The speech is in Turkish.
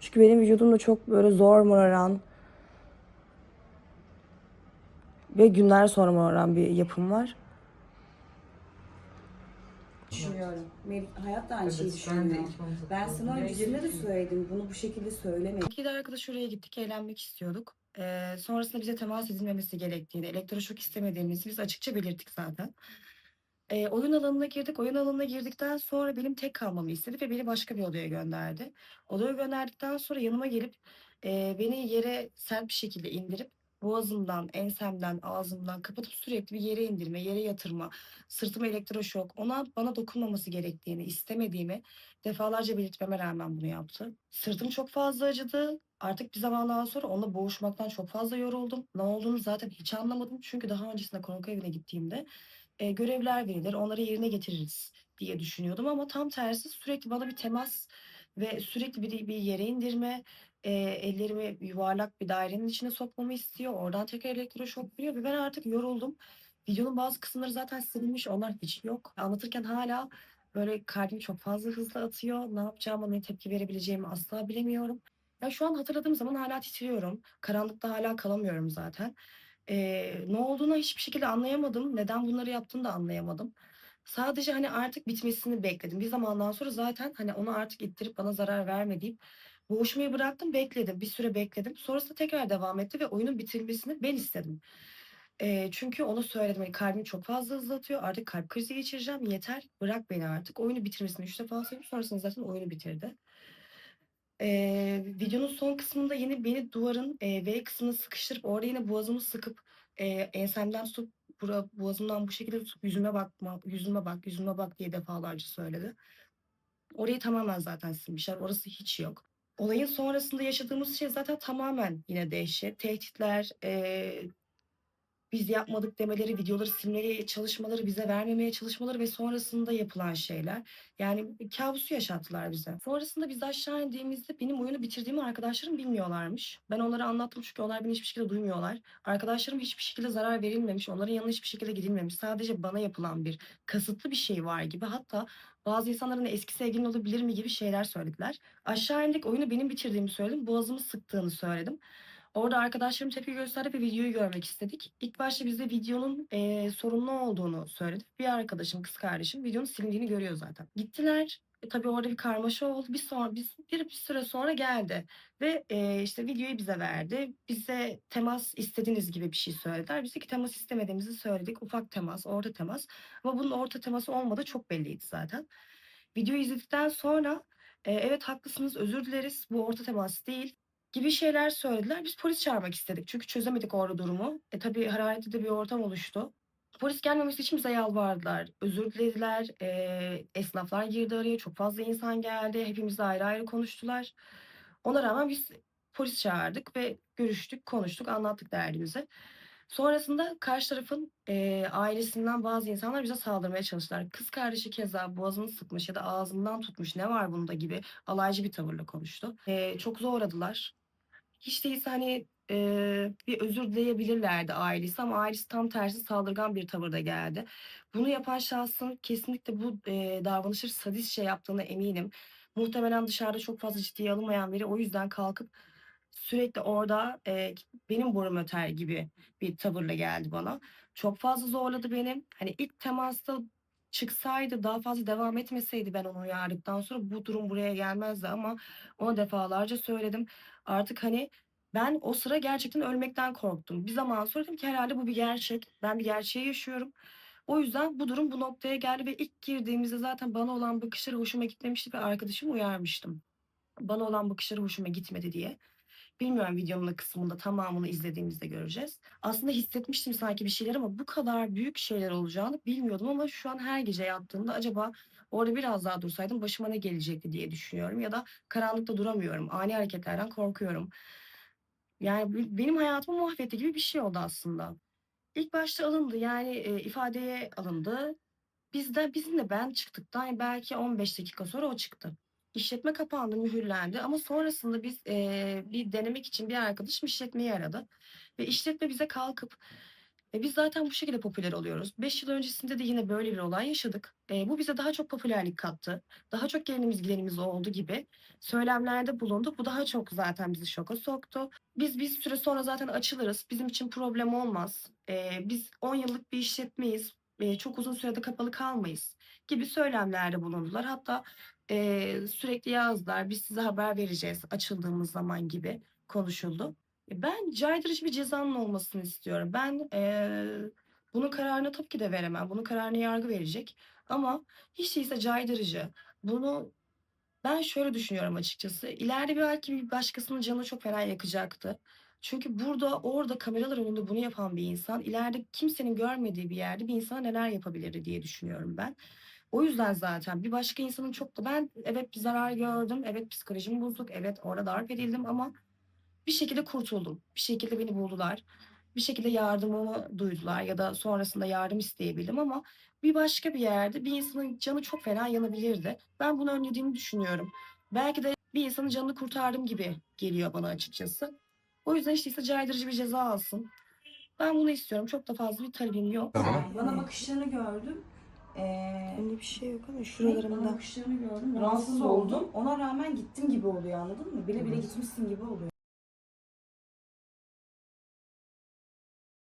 Çünkü benim vücudumda çok böyle zor moraran ve günler sonra moraran bir yapım var. Düşünüyorum. Hayat da aynı şeyi düşünüyor. Ben sana öncesinde de söyledim. Bunu bu şekilde söyleme. İki de arkadaş oraya gittik. Eğlenmek istiyorduk. Ee, sonrasında bize temas edilmemesi gerektiğini, elektroşok istemediğimizi biz açıkça belirttik zaten. Ee, oyun alanına girdik. Oyun alanına girdikten sonra benim tek kalmamı istedi ve beni başka bir odaya gönderdi. Odaya gönderdikten sonra yanıma gelip e, beni yere sert bir şekilde indirip boğazımdan, ensemden, ağzımdan kapatıp sürekli bir yere indirme, yere yatırma, sırtıma elektroşok, ona bana dokunmaması gerektiğini, istemediğimi defalarca belirtmeme rağmen bunu yaptı. Sırtım çok fazla acıdı. Artık bir zamandan sonra onunla boğuşmaktan çok fazla yoruldum. Ne olduğunu zaten hiç anlamadım. Çünkü daha öncesinde konuk evine gittiğimde e, görevler verilir, onları yerine getiririz diye düşünüyordum ama tam tersi sürekli bana bir temas ve sürekli bir, bir yere indirme, e, ellerimi yuvarlak bir dairenin içine sokmamı istiyor. Oradan tekrar elektroşok veriyor ve ben artık yoruldum. Videonun bazı kısımları zaten silinmiş, onlar hiç yok. Anlatırken hala böyle kalbim çok fazla hızlı atıyor. Ne yapacağımı, ne tepki verebileceğimi asla bilemiyorum. Ya şu an hatırladığım zaman hala titriyorum. Karanlıkta hala kalamıyorum zaten. Eee, ne olduğunu hiçbir şekilde anlayamadım. Neden bunları yaptığını da anlayamadım. Sadece, hani, artık bitmesini bekledim. Bir zamandan sonra zaten, hani, onu artık ittirip bana zarar verme deyip boğuşmayı bıraktım, bekledim. Bir süre bekledim. Sonrasında tekrar devam etti ve oyunun bitirilmesini ben istedim. Eee, çünkü ona söyledim, hani, kalbim çok fazla hızlı atıyor, artık kalp krizi geçireceğim, yeter, bırak beni artık. Oyunu bitirmesini 3 defa söyledim. Sonrasında zaten oyunu bitirdi. Eee, videonun son kısmında yine beni duvarın, eee, V kısmına sıkıştırıp orada yine boğazımı sıkıp, eee, ensemden tutup bura boğazımdan bu şekilde tutup yüzüme bakma, yüzüme bak, yüzüme bak diye defalarca söyledi. Orayı tamamen zaten silmişler. Orası hiç yok. Olayın sonrasında yaşadığımız şey zaten tamamen yine dehşet. Tehditler, eee, biz yapmadık demeleri, videoları silmeye çalışmaları, bize vermemeye çalışmaları ve sonrasında yapılan şeyler. Yani bir kâbusu yaşattılar bize. Sonrasında biz aşağı indiğimizde benim oyunu bitirdiğimi arkadaşlarım bilmiyorlarmış. Ben onlara anlattım çünkü onlar beni hiçbir şekilde duymuyorlar. Arkadaşlarım hiçbir şekilde zarar verilmemiş, onların yanına hiçbir şekilde gidilmemiş. Sadece bana yapılan bir kasıtlı bir şey var gibi. Hatta bazı insanların eski sevgilin olabilir mi gibi şeyler söylediler. Aşağı indik, oyunu benim bitirdiğimi söyledim. Boğazımı sıktığını söyledim. Orada arkadaşlarım tepki gösterdi ve videoyu görmek istedik. İlk başta bize videonun, eee, sorunlu olduğunu söyledi. Bir arkadaşım, kız kardeşim videonun silindiğini görüyor zaten. Gittiler. E, tabii orada bir karmaşa oldu. Bir sonra biz bir bir süre sonra geldi ve, eee, işte videoyu bize verdi. Bize temas istediğiniz gibi bir şey söylediler. Biz ki temas istemediğimizi söyledik. Ufak temas, orta temas ama bunun orta teması olmadığı çok belliydi zaten. Videoyu izledikten sonra, eee, "Evet, haklısınız, özür dileriz. Bu orta temas değil." Gibi şeyler söylediler. Biz polis çağırmak istedik çünkü çözemedik orada durumu. E, tabii hararetli de bir ortam oluştu. Polis gelmemesi için bize yalvardılar. Özür dilediler. Eee, esnaflar girdi araya. Çok fazla insan geldi. Hepimizle ayrı ayrı konuştular. Ona rağmen biz polis çağırdık ve görüştük, konuştuk, anlattık derdimizi. Sonrasında karşı tarafın, eee, ailesinden bazı insanlar bize saldırmaya çalıştılar. Kız kardeşi keza boğazını sıkmış ya da ağzımdan tutmuş, "Ne var bunda?" gibi alaycı bir tavırla konuştu. Eee, çok zorladılar. Hiç değilse, hani, eee, bir özür dileyebilirlerdi ailesi ama ailesi tam tersi saldırgan bir tavırda geldi. Bunu yapan şahsın kesinlikle bu, eee, davranışı sadistçe yaptığına eminim. Muhtemelen dışarıda çok fazla ciddiye alınmayan biri. O yüzden kalkıp sürekli orada, eee, benim borum öter gibi bir tavırla geldi bana. Çok fazla zorladı beni. Hani, ilk temasta çıksaydı, daha fazla devam etmeseydi ben onu uyardıktan sonra bu durum buraya gelmezdi ama ona defalarca söyledim. Artık, hani, ben o sıra gerçekten ölmekten korktum. Bir zaman sonra dedim ki herhâlde bu bir gerçek. Ben bir gerçeği yaşıyorum. O yüzden bu durum bu noktaya geldi ve ilk girdiğimizde zaten bana olan bakışları hoşuma gitmemişti ve arkadaşımı uyarmıştım. Bana olan bakışları hoşuma gitmedi diye. Bilmiyorum videonun kısmında tamamını izlediğimizde göreceğiz. Aslında hissetmiştim sanki bir şeyler ama bu kadar büyük şeyler olacağını bilmiyordum ama şu an her gece yattığımda acaba orada biraz daha dursaydım başıma ne gelecekti diye düşünüyorum ya da karanlıkta duramıyorum. Ani hareketlerden korkuyorum. Yani benim hayatımı mahvetti gibi bir şey oldu aslında. İlk başta alındı, yani, eee, ifadeye alındı. Biz de bizimle ben çıktıktan belki 15 dakika sonra o çıktı. İşletme kapandı, mühürlendi ama sonrasında biz, eee, bir denemek için bir arkadaşım işletmeyi aradı ve işletme bize kalkıp, Ve biz zaten bu şekilde popüler oluyoruz. 5 yıl öncesinde de yine böyle bir olay yaşadık. Eee, bu bize daha çok popülerlik kattı. Daha çok gelenimiz gidenimiz oldu gibi söylemlerde bulunduk. Bu daha çok zaten bizi şoka soktu. Biz bir süre sonra zaten açılırız. Bizim için problem olmaz. Eee, biz 10 yıllık bir işletmeyiz. Çok uzun sürede kapalı kalmayız gibi söylemlerde bulundular. Hatta eee, sürekli yazdılar. Biz size haber vereceğiz açıldığımız zaman gibi konuşuldu. E, Ben caydırıcı bir cezanın olmasını istiyorum. Ben eee, bunun kararını tabii ki de veremem. Bunun kararını yargı verecek. Ama hiç değilse caydırıcı. Bunu ben şöyle düşünüyorum açıkçası. İleride belki bir başkasının canını çok fena yakacaktı. Çünkü burada, orada kameralar önünde bunu yapan bir insan, ileride kimsenin görmediği bir yerde bir insana neler yapabilirdi diye düşünüyorum ben. O yüzden zaten bir başka insanın çok da ben evet bir zarar gördüm, evet psikolojim bozuk, evet orada darp edildim ama bir şekilde kurtuldum. Bir şekilde beni buldular. Bir şekilde yardımımı duydular ya da sonrasında yardım isteyebildim ama bir başka bir yerde bir insanın canı çok fena yanabilirdi. Ben bunu önlediğimi düşünüyorum. Belki de bir insanın canını kurtardım gibi geliyor bana açıkçası. O yüzden işte ise caydırıcı bir ceza alsın. Ben bunu istiyorum. Çok da fazla bir talebim yok. Bana bakışlarını gördüm. Ee, Bende bir şey yok ama bana bakışlarını gördüm. Rahatsız oldum. Ona rağmen gittim gibi oluyor anladın mı? Bile bile gitmişsin gibi oluyor.